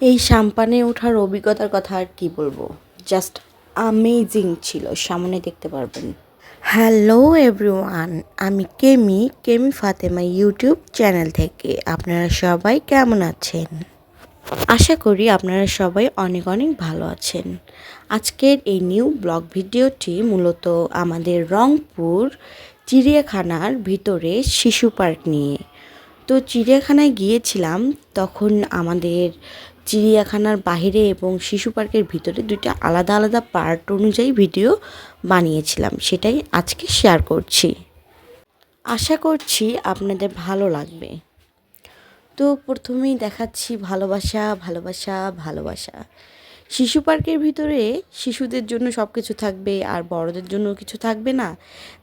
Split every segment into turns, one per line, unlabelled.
এই সাম্পানে ওঠার অভিজ্ঞতার কথা আর কি বলব? জাস্ট আমেজিং ছিল সামনে দেখতে পারবেন। হ্যালো এভরিওয়ান আমি কেমি কেমি ফাতেমা ইউটিউব চ্যানেল থেকে। আপনারা সবাই কেমন আছেন? আশা করি আপনারা সবাই অনেক অনেক ভালো আছেন। আজকের এই নিউ ব্লগ ভিডিওটি মূলত আমাদের রংপুর চিড়িয়াখানার ভিতরে শিশু পার্ক নিয়ে। তো চিড়িয়াখানায় গিয়েছিলাম, তখন আমাদের চিড়িয়াখানার বাইরে এবং শিশু পার্কের ভিতরে দুইটা আলাদা আলাদা পার্ট অনুযায়ী ভিডিও বানিয়েছিলাম, সেটাই আজকে শেয়ার করছি। আশা করছি আপনাদের ভালো লাগবে। তো প্রথমেই দেখাচ্ছি ভালোবাসা ভালোবাসা ভালোবাসা। শিশু পার্কের ভিতরে শিশুদের জন্য সব কিছু থাকবে আর বড়দের জন্য কিছু থাকবে না।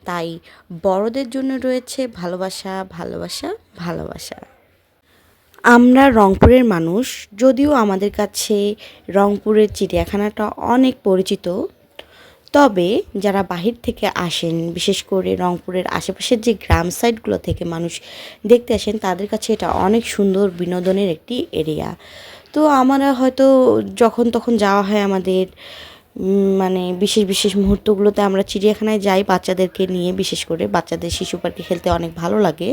তাই বড়দের জন্য রয়েছে ভালোবাসা ভালোবাসা ভালোবাসা। আমরা রংপুরের মানুষ, যদিও আমাদের কাছে রংপুরের চিড়িয়াখানাটা অনেক পরিচিত। তবে যারা বাহির থেকে আসেন, বিশেষ করে রংপুরের আশেপাশের যে গ্রাম সাইডগুলো থেকে মানুষ দেখতে আসেন, তাদের কাছে এটা অনেক সুন্দর বিনোদনের একটি এরিয়া। তো আমরা হয়তো যখন তখন যাওয়া হয় আমাদের মানে বিশেষ বিশেষ মুহূর্তগুলোতে আমরা চিড়িয়াখানায় যাই বাচ্চাদেরকে নিয়ে, বিশেষ করে বাচ্চাদের শিশু পার্কে খেলতে অনেক ভালো লাগে।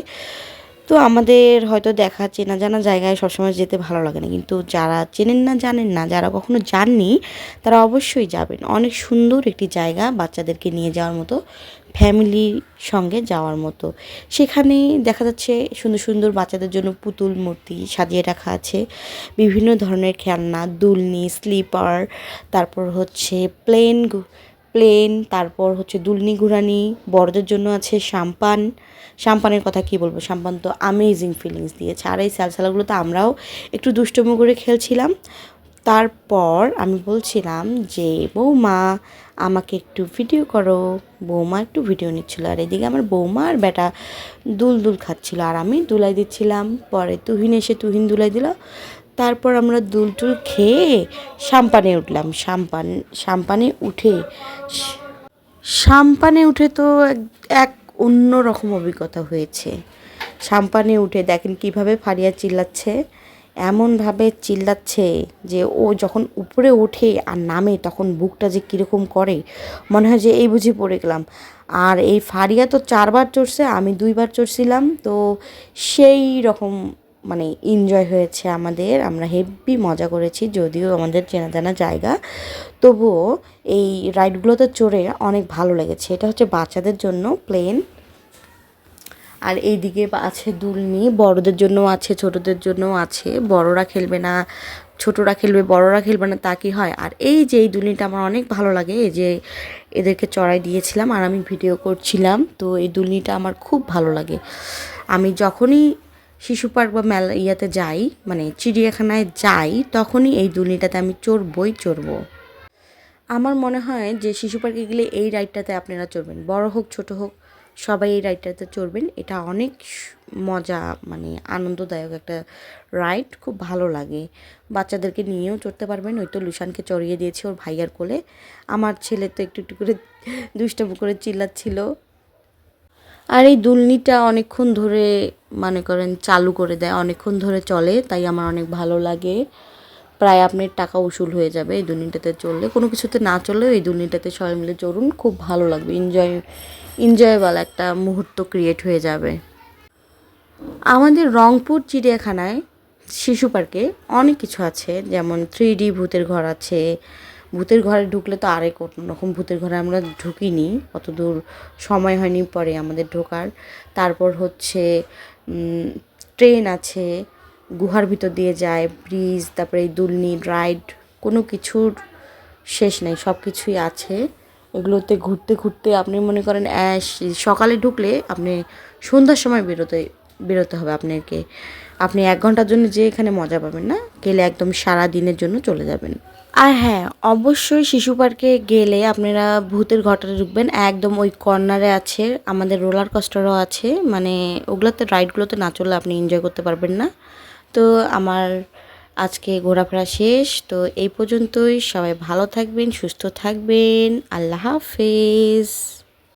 তো আমাদের হয়তো দেখা চেনা জানা জায়গায় সবসময় যেতে ভালো লাগে না। কিন্তু যারা চেনেন না জানেন না, যারা কখনো যাননি, তারা অবশ্যই যাবেন। অনেক সুন্দর একটি জায়গা বাচ্চাদেরকে নিয়ে যাওয়ার মতো। ফ্যামিলির সঙ্গে যাওয়ার মতো। সেখানে দেখা যাচ্ছে সুন্দর সুন্দর বাচ্চাদের জন্য পুতুল মূর্তি সাজিয়ে রাখা আছে। বিভিন্ন ধরনের খেলনা, দুলনি, স্লিপার, তারপর হচ্ছে প্লেন প্লেন, তারপর হচ্ছে দুলনি ঘুরানি, বড়দের জন্য আছে সাম্পান সাম্পানের কথা কি বলব? সাম্পান তো আমেজিং ফিলিংস দিয়েছে। আর এই স্যালসালাগুলো তো আমরাও একটু দুষ্টুমো করে খেলছিলাম। তারপর আমি বলছিলাম যে, বৌমা, আমাকে একটু ভিডিও করো। বৌমা একটু ভিডিও নিচ্ছিল। আর এদিকে আমার বৌমা আর বেটা দুল দুল খাচ্ছিল। আর আমি দুলাই দিচ্ছিলাম। পরে তুহিন এসে তুহিন দুলাই দিল। তারপর আমরা দুল টুল খেয়ে সাম্পানে উঠলাম। সাম্পান, সাম্পানে উঠে সাম্পানে উঠে তো এক- অন্য রকম অভিজ্ঞতা হয়েছে। সাম্পানে উঠে দেখেন কীভাবে ফারিয়া চিল্লাচ্ছে। এমনভাবে চিল্লাচ্ছে যে ও যখন উপরে ওঠে আর নামে তখন বুকটা যে কীরকম করে, মনে হয় যে এই বুঝি পড়ে গেলাম। আর এই ফারিয়া তো চারবার চড়ছে, আমি দুইবার চড়ছিলাম, তো সেই রকম মানে এনজয় হয়েছে আমাদের। আমরা হেভি মজা করেছি, যদিও আমাদের চেনা জানা জায়গা। তবুও এই রাইডগুলোতে চড়ে অনেক ভালো লেগেছে। এটা হচ্ছে বাচ্চাদের জন্য প্লেন আর এইদিকে আছে দুলনি বড়দের জন্য আছে, ছোটদের জন্য আছে। বড়রা খেলবে না, ছোটরা খেলবে, বড়রা খেলবে না, তা কি হয়? আর এই যে এই দুলনিটা আমার অনেক ভালো লাগে, এই যে এদেরকে চড়াই দিয়েছিলাম আর আমি ভিডিও করছিলাম, তো এই দুলনিটা আমার খুব ভালো লাগে। আমি যখনই শিশু পার্ক বা মেলা ইয়াতে যাই মানে চিড়িয়াখানায় যাই, তখনই এই দুলনিটাতে আমি চড়বই চড়বো। আমার মনে হয় যে শিশু পার্কে গেলে এই রাইডটাতে আপনারা চড়বেন, বড় হোক, ছোট হোক সবাই এই রাইডটাতে চড়বেন। এটা অনেক মজা মানে আনন্দদায়ক একটা রাইড খুব ভালো লাগে। বাচ্চাদেরকে নিয়েও চড়তে পারবেন। ওই তো লুসানকে চড়িয়ে দিয়েছে ওর ভাইয়ার কোলে। আমার ছেলে তো একটু একটু করে দুষ্টামো করে চিল্লাচ্ছিল। আর এই দুলনিটা অনেকক্ষণ ধরে, মনে করেন, চালু করে দেয়, অনেকক্ষণ ধরে চলে, তাই আমার অনেক ভালো লাগে। প্রায় আপনার টাকা উসুল হয়ে যাবে এই দুলনিটাতে চললে। কোনো কিছুতে না চললেও এই দুলনিটাতে সবাই মিলে চলুন, খুব ভালো লাগবে। এনজয় এনজয়েবল একটা মুহূর্ত ক্রিয়েট হয়ে যাবে। আমাদের রংপুর চিড়িয়াখানায় শিশু পার্কে অনেক কিছু আছে, যেমন থ্রি ডি ভূতের ঘর আছে। ভূতের ঘরে ঢুকলে তো আরেক রকম ভূতের ঘরে আমরা ঢুকিনি অত দূর সময় হয়নি পরে আমাদের ঢোকার। তারপর হচ্ছে ট্রেন আছে গুহার ভিতর দিয়ে যায়, ব্রিজ, তারপরে এই দুলনি, রাইড, কোনো কিছুর শেষ নেই, সব কিছুই আছে। এগুলোতে ঘুরতে ঘুরতে আপনি মনে করেন সকালে ঢুকলে আপনি সন্ধ্যার সময় বেরোতে বেরোতে হবে আপনাকে। আপনি এক ঘণ্টার জন্য যে এখানে মজা পাবেন না, গেলে একদম সারা দিনের জন্য চলে যাবেন। আর হ্যাঁ অবশ্যই শিশু পার্কে গেলে আপনারা ভূতের ঘরটাতে ঢুকবেন। একদম ওই কর্নারে আছে, আমাদের রোলার কস্টারও আছে মানে ওগুলোতে, রাইডগুলোতে না চললে আপনি এনজয় করতে পারবেন না। তো আমার আজকে ঘোরাফেরা শেষ। তো এই পর্যন্তই। সবাই ভালো থাকবেন, সুস্থ থাকবেন। আল্লাহ হাফেজ।